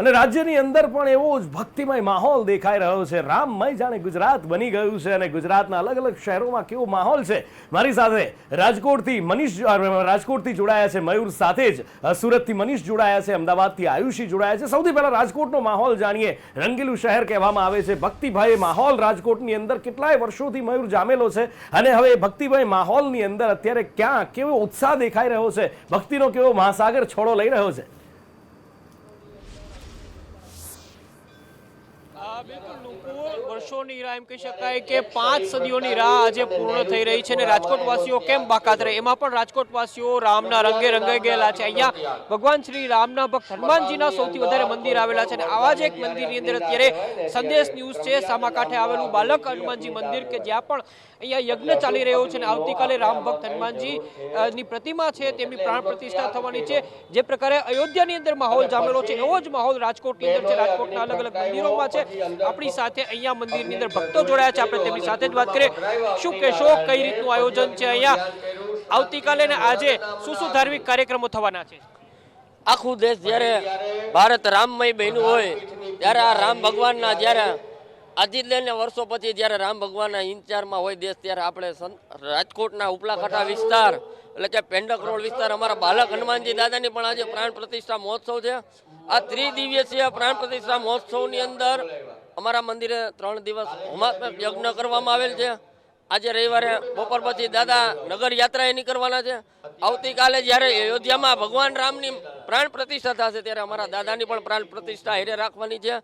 અને રાજ્યની અંદર પણ એવો જ ભક્તિમય માહોલ દેખાઈ રહ્યો છે. રામમય જાણે ગુજરાત બની ગયું છે અને ગુજરાતના અલગ અલગ શહેરોમાં કેવો માહોલ છે. મારી સાથે રાજકોટથી મનીષ રાજકોટથી જોડાયા છે મયુર સાથે જ. સુરતથી મનીષ જોડાયા છે, અમદાવાદથી આયુષી જોડાયા છે. સૌથી પહેલાં રાજકોટનો માહોલ જાણીએ. રંગીલું શહેર કહેવામાં આવે છે. ભક્તિભાઈ માહોલ રાજકોટની અંદર કેટલાય વર્ષોથી મયુર જામેલો છે અને હવે ભક્તિભાઈ માહોલની અંદર અત્યારે ક્યાં કેવો ઉત્સાહ દેખાઈ રહ્યો છે? ભક્તિનો કેવો મહાસાગર છોડો લઈ રહ્યો છે? વર્ષોની રાહ એમ કહી શકાય કે પાંચ સદીઓની રાહ આજે પૂર્ણ થઈ રહી છે અને રાજકોટવાસીઓ કેમ બાકાત રહે? એમાં પણ રાજકોટવાસીઓ રામના રંગે રંગાઈ ગયેલા છે. અહીંયા ભગવાન શ્રી રામના ભક્ત હનુમાનજીના સૌથી વધારે મંદિર આવેલા છે અને આવા જ એક મંદિરની અંદર અત્યારે સંદેશ ન્યૂઝ છે. સામા કાંઠે આવેલું બાલક હનુમાનજી મંદિર કે જ્યાં પણ અહીંયા યજ્ઞ ચાલી રહ્યો છે અને આવતીકાલે રામ ભક્ત હનુમાનજી ની પ્રતિમા છે, તેમની પ્રાણ પ્રતિષ્ઠા થવાની છે. જે પ્રકારે અયોધ્યાની અંદર માહોલ જામેલો છે, એવો જ માહોલ રાજકોટની અંદર છે. રાજકોટના અલગ અલગ મંદિરોમાં છે. આપણી સાથે અહીંયા મંદિરની અંદર ભક્તો જોડાયા છે. આપણે તેમની સાથે જ વાત કરીએ. શું કહેશો? કઈ રીતનું આયોજન છે અહીંયા? આવતીકાલે ને આજે શું શું ધાર્મિક કાર્યક્રમો થવાના છે? આખું દેશ જ્યારે ભારત રામમય બન્યું હોય ત્યારે આ રામ ભગવાનના જ્યારે આજી લઈને વર્ષો પછી જ્યારે રામ ભગવાનના ઇન્ચાર્જમાં હોય દેશ ત્યારે આપણે રાજકોટના ઉપલાખાટા વિસ્તાર એટલે કે પેન્ડક રોડ વિસ્તાર અમારા બાલક હનુમાનજી દાદાની પણ આજે પ્રાણ પ્રતિષ્ઠા મહોત્સવ છે. આ ત્રિદિવસીય પ્રાણ પ્રતિષ્ઠા મહોત્સવની અંદર અમારા મંદિરે ત્રણ દિવસ હોમાત્મક યજ્ઞ કરવામાં આવેલ છે. આજે રવિવારે બપોર પછી દાદા નગર યાત્રાએ નીકળવાના છે. આવતીકાલે જ્યારે અયોધ્યામાં ભગવાન રામની પ્રાણ પ્રતિષ્ઠા થશે ત્યારે અમારા દાદાની પણ પ્રાણ પ્રતિષ્ઠા હેરે રાખવાની છે.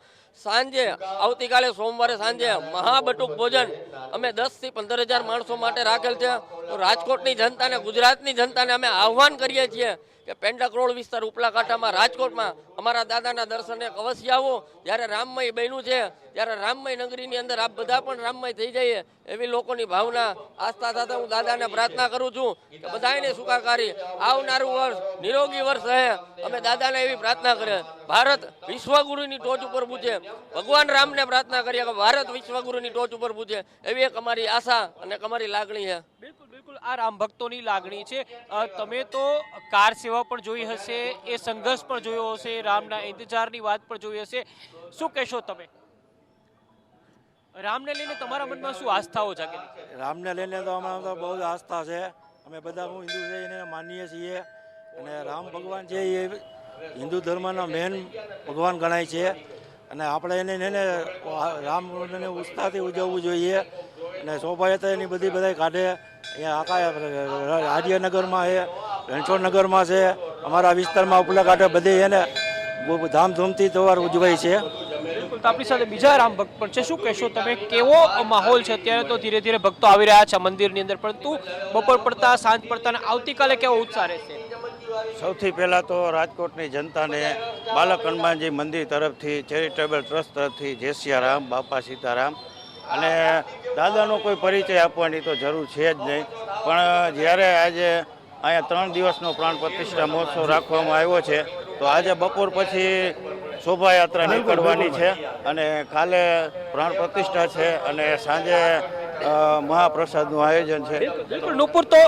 સાંજે, આવતીકાલે સોમવારે સાંજે મહાબટુક ભોજન અમે દસથી પંદર હજાર માણસો માટે રાખેલ છે. તો રાજકોટની જનતાને, ગુજરાતની જનતાને અમે આહવાન કરીએ છીએ કે પેન્ડક રોડ વિસ્તાર ઉપલા કાંઠામાં રાજકોટમાં અમારા દાદાના દર્શને અવશ્ય આવો. જ્યારે રામમય બન્યું છે, ત્યારે રામમય નગરીની અંદર આપ બધા પણ રામમય થઈ જઈએ એવી લોકોની ભાવના આસ્થા સાથે હું દાદાને પ્રાર્થના કરું છું કે બધાને સુખાકારી. આવનારું વર્ષ નિરોગી વર્ષ રહે. અમે દાદાને એવી પ્રાર્થના કરીએ. ભારત વિશ્વગુરુની ટોચ ઉપર પૂછે ભગવાન રામને પ્રાર્થના કરીએ કે ભારત વિશ્વગુરુની ટોચ ઉપર પૂછે એવી એક અમારી આશા અને અમારી લાગણી છે. બિલકુલ બિલકુલ. આ રામ ભક્તોની લાગણી છે. તમે તો કાર સેવા પણ જોઈ હશે, એ સંઘર્ષ પણ જોયો હશે, રામના ઇંતજારની વાત પણ જોઈ હશે. શું કહેશો તમે? રામને લઈને તમારા મનમાં શું આસ્થાઓ જાગેલી રામને લઈને તો અમારા તો બહુ જ આસ્થા છે. અમે બધા હું હિન્દુ છે, એને માનીએ છીએ. અને રામ ભગવાન છે, એ હિન્દુ ધર્મના મેન ભગવાન ગણાય છે. અને આપણે એને એને રામને ઉત્સાહથી ઉજવવું જોઈએ. અને શોભાયાત્રા એની બધી બધા કાઢે. અહીંયા આખા રાજ્યનગરમાં છે. રણછોડનગરમાં છે. અમારા વિસ્તારમાં ઉપલા કાંઠે બધે એને બહુ ધામધૂમથી તહેવાર ઉજવાય છે. બિલકુલ આપણી સાથે બીજા રામ ભક્ત પણ છે. શું કહેશો તમે? કેવો માહોલ છે? અત્યારે તો ધીરે ધીરે ભક્તો આવી રહ્યા છે મંદિરની અંદર પરંતુ બપોર પડતા સાંજ પડતા અને આવતીકાલે કેવો ઉત્સાહ રહેશે? સૌથી પહેલાં તો રાજકોટની જનતાને બાલક હનુમાનજી મંદિર તરફથી ચેરિટેબલ ટ્રસ્ટ તરફથી જય સિયારામ બાપા સીતારામ. અને દાદાનો કોઈ પરિચય આપવાની તો જરૂર છે જ નહીં. પણ જ્યારે આજે અહીંયા ત્રણ દિવસનો પ્રાણ પ્રતિષ્ઠા મહોત્સવ રાખવામાં આવ્યો છે. તો આજે બપોર પછી શોભાયાત્રા નીકળવાની છે અને કાલે પ્રાણ પ્રતિષ્ઠા છે અને સાંજે મહાપ્રસાદનું આયોજન છે. બિલકુલ નુપુર તો